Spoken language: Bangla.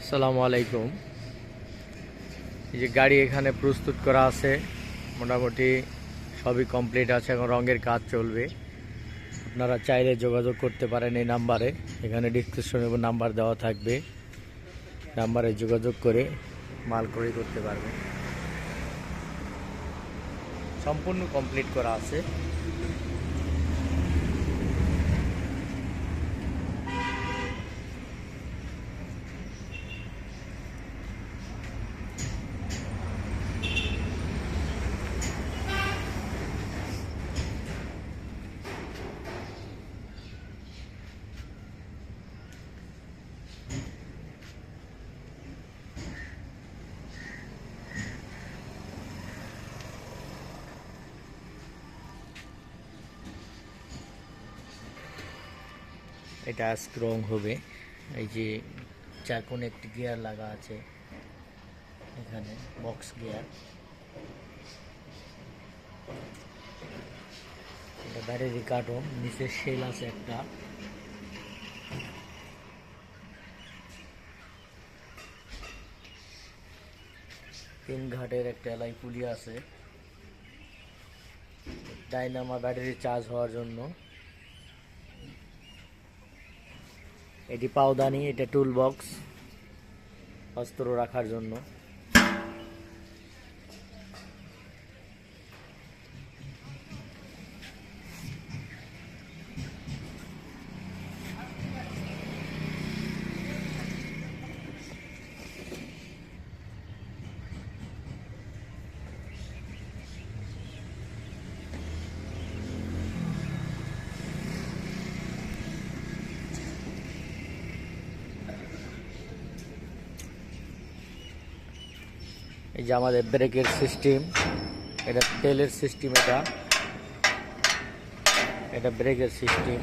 আসসালামু আলাইকুম। এই যে গাড়ি এখানে প্রস্তুত করা আছে, মোটামুটি সবই কমপ্লিট আছে, এখন রঙের কাজ চলবে। আপনারা চাইলে যোগাযোগ করতে পারেন এই নাম্বারে, এখানে ডিসক্রিপশনে নাম্বার দেওয়া থাকবে। নাম্বারে যোগাযোগ করে মাল ক্রয় করতে পারবেন। সম্পূর্ণ কমপ্লিট করা আছে। এটা স্ট্রং হবে। এই যে চার চারকোন একটি গিয়ার লাগা আছে এখানে বক্স গিয়ার এটা ব্যাটারি কার্টন নিচে সেল আছে একটা। তিন ঘাটের একটা এলাই পুলি আছে। ডাইনামা ব্যাটারি চার্জ হওয়ার জন্য। এটি পাওদানি এটা টুল বক্স অস্ত্র রাখার জন্য। এই যে আমাদের ব্রেকের সিস্টেম এটা তেলের সিস্টেম এটা। এটা ব্রেকের সিস্টেম।